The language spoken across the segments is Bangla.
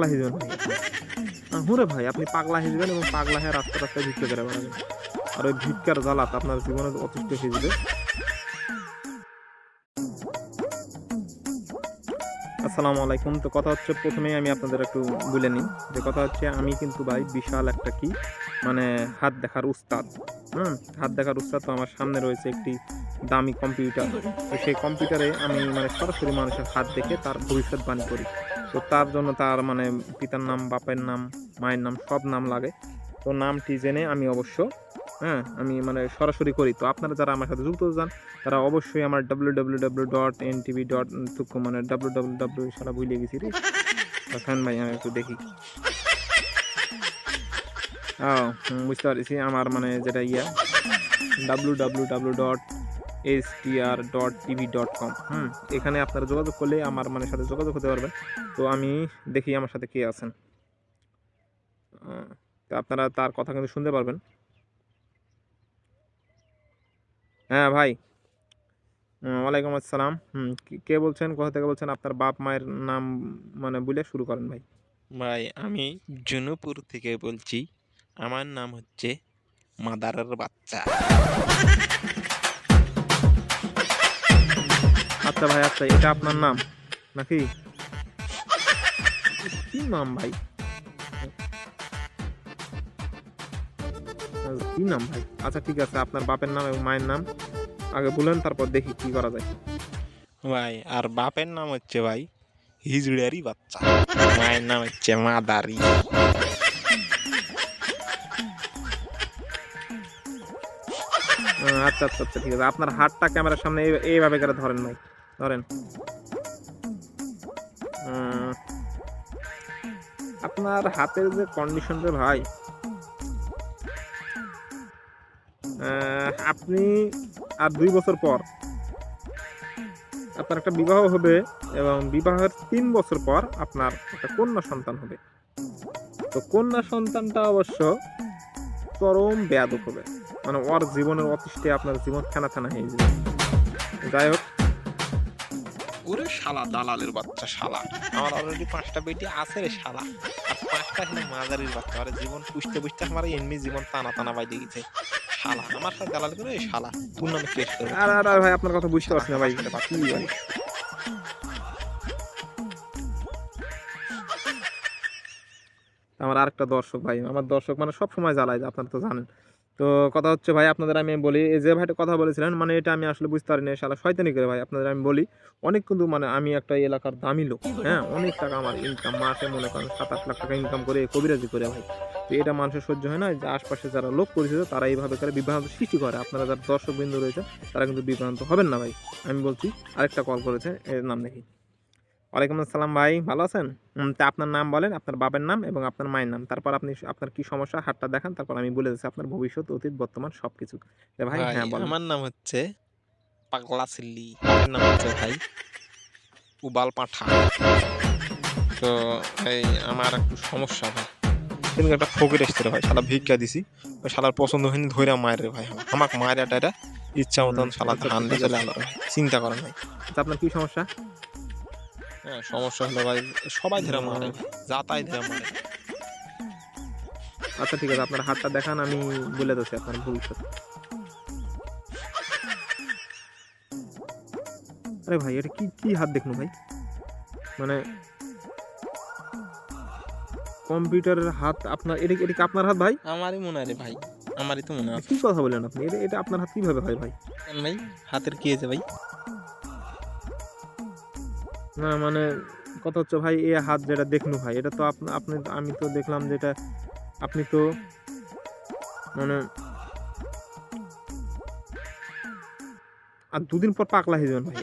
পাগলা ভাই, আপনি। পাগলা যাবেন এবং পাগলা হয়ে রাস্তা রাস্তায় ভিক্ষা করে বেড়াবেন। আর ওই ভিক্ষার জ্বালাত আপনার জীবনে অতিষ্ঠ যাবে। আসসালামু আলাইকুম। তো কথা হচ্ছে, প্রথমেই আমি আপনাদের একটু বলে নিই যে কথা হচ্ছে, আমি কিন্তু ভাই বিশাল একটা কি মানে হাত দেখার উস্তাদ। হুম, হাত দেখার উস্তাদ তো আমার সামনে রয়েছে একটি দামি কম্পিউটার। তো সেই কম্পিউটারে আমি মানে সরাসরি মানুষের হাত দেখে তার ভবিষ্যৎবাণী করি। তো তার জন্য তার মানে পিতার নাম, বাপের নাম, মায়ের নাম সব নাম লাগে। তো নামটি জেনে আমি অবশ্য হ্যাঁ আমি মানে সরাসরি করি। তো আপনারা যারা আমার সাথে যুক্ত যান তারা অবশ্যই আমার W W W dot N TV dot মানে ডাব্লিউ ডাব্লিউ ডাব্লিউ সারা ভুলে গেছি রে। এখন ভাই, আমি একটু দেখি। ও বুঝতে পারছি, আমার মানে যেটা ইয়া W W W dot S dot TV dot com হুম এখানে আপনারা যোগাযোগ করলে আমার মানে সাথে যোগাযোগ হতে পারবেন। তো আমি দেখি আমার সাথে কে আছেন। তো আপনারা তার কথা কিন্তু শুনতে পারবেন। হ্যাঁ ভাই। ওয়ালাইকুম আসসালাম। হুম কে বলছেন? কোথা থেকে বলছেন? আপনার বাপ মায়ের নাম মানে বলে শুরু করেন ভাই। ভাই আমি জুনুপুর থেকে বলছি। আমার নাম হচ্ছে মাদারের বাচ্চা। আচ্ছা ভাই আচ্ছা এটা আপনার নাম? নাকি? কি নাম ভাই? কি নাম ভাই? আচ্ছা ঠিক আছে আপনার বাপের নাম এবং মায়ের নাম। আগে বলেন তারপর দেখি কি করা যায়। ভাই আর বাপের নাম হচ্ছে ভাই হিজড়ারি বাচ্চা। মায়ের নাম হচ্ছে মাদারি। আচ্ছা আচ্ছা আচ্ছা ঠিক আছে। আপনার হাতটা ক্যামেরার সামনে এইভাবে করে ধরেন ভাই। ধরেন। আপনার হাতের যে কন্ডিশন রে ভাই আপনি আর দুই বছর পর আপনার একটা বিবাহ হবে এবং বিবাহের তিন বছর পর আপনার একটা কন্যা সন্তান হবে। তো কন্যা সন্তানটা অবশ্য চরম বেয়াদক হবে। মানে ওর জীবনের অতিষ্ঠে আপনার জীবন খানা খানা হয়ে যাবে। যাই হোক ওরে শালা দালালের বাচ্চা শালা। আমার অলরেডি পাঁচটা বেটি আছে রে শালা। আর পাঁচটা হলো মাদারির বাচ্চা। আর জীবন পুষতে পুষতে আমার এমনি জীবন টানা টানা বাইরে গেছে। শালা আমার সাথে দালাল করে শালা। তোর নামে কেস করবে? আর আর আর ভাই আপনার কথা বুঝতে পারছি না ভাই। কি ভাই? আমার আরেকটা দর্শক ভাই। আমার দর্শক মানে সব সময় জ্বালায় আপনারা তো জানেন। তো কথা হচ্ছে ভাই, আপনাদের আমি বলি, এই যে ভাইটা কথা বলেছিলেন মানে এটা আমি আসলে বুঝতে পারিনি, শালা শয়তানি করে ভাই, আপনাদের আমি বলি, অনেক কিন্তু মানে আমি একটা এলাকার দামি লোক হ্যাঁ অনেক টাকা আমার ইনকাম মাসে মনে করেন সাত আট লাখ টাকা ইনকাম করে কবিরাজি করে ভাই। তো এটা মানুষের সহ্য হয় না যে আশপাশে যারা লোক পরিচিত, তারা এইভাবে করে বিভ্রান্ত সৃষ্টি করে। আপনারা যারা দর্শক বিন্দু রয়েছে তারা কিন্তু বিভ্রান্ত হবেন না ভাই। আমি বলছি, আরেকটা কল করেছে, এর নাম দেখি ওয়ালাইকুম আসসালাম ভাই ভালো আছেন? তা আপনার নাম বলেন আপনার বাবার নাম এবং আপনার মায়ের নাম। তারপর আপনি আপনার কি সমস্যা? হাতটা দেখান তারপর আমি বলে দিচ্ছি আপনার ভবিষ্যৎ অতীত বর্তমান সব কিছু ভাই হ্যাঁ বলেন। আমার নাম হচ্ছে পাগলা সিল্লি। নাম হচ্ছে ভাই উবাল পাঠা। তো এই আমার একটু সমস্যা ভাই। কিন্তু একটা ফকির এসছে ভাই শালা ভিক্ষা দিছি। শালার পছন্দ হয়নি ধৈরা মায়ের ভাই। আমাকে মায়ের এটা ইচ্ছা মতন শালা ধান চলে আলো। চিন্তা করেন ভাই। তা আপনার কি সমস্যা? হ্যাঁ সমস্যা হলো ভাই সবাই ধরে মারে ভাই যা তাই ধরে মারে আচ্ছা ঠিক আছে আপনার হাতটা দেখান আমি বলে দিচ্ছি আপনার ভবিষ্যৎ। আরে ভাই এটা কি কি হাত দেখুন ভাই? মানে কম্পিউটারের হাত আপনার এটা এটা কি আপনার হাত ভাই? আমারই মনে হয় রে ভাই আমারই তো মনে হয় কি কথা বলেন আপনি? এটা এটা আপনার হাত কীভাবে হয় ভাই? ভাই হাতের কি হয়েছে ভাই? না মানে কথা হচ্ছে ভাই এই হাত যেটা দেখনু ভাই, এটা তো আপনি আমি তো দেখলাম যেটা আপনি তো মানে আর দুদিন পর পাগলা হয়ে যাবেন ভাই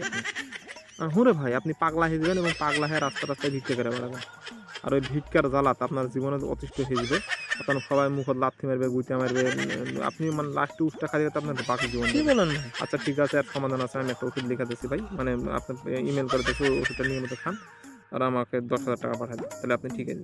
হুঁরে ভাই, আপনি পাগলা হয়ে যাবেন এবং পাগলা হয়ে রাস্তা রাস্তায় ভিক্ষা করে বেড়াবেন। আর ওই ভিক্ষার জ্বালাত আপনার জীবনে অতিষ্ঠ হয়ে যাবে। আপনার সবাই মুখত লাথি মারবে গুইতে মারবে আপনি মানে লাস্টে উষ্টা খালি আপনার বাকি জীবন কি বলেন? আচ্ছা ঠিক আছে আর সমাধান আছে আমি একটা ওষুধ লিখে দিচ্ছি ভাই। মানে আপনার ইমেল করে দিচ্ছি ওষুধটা নিয়মিত খান আর আমাকে দশ হাজার টাকা পাঠাবেন তাহলে আপনি ঠিক আছে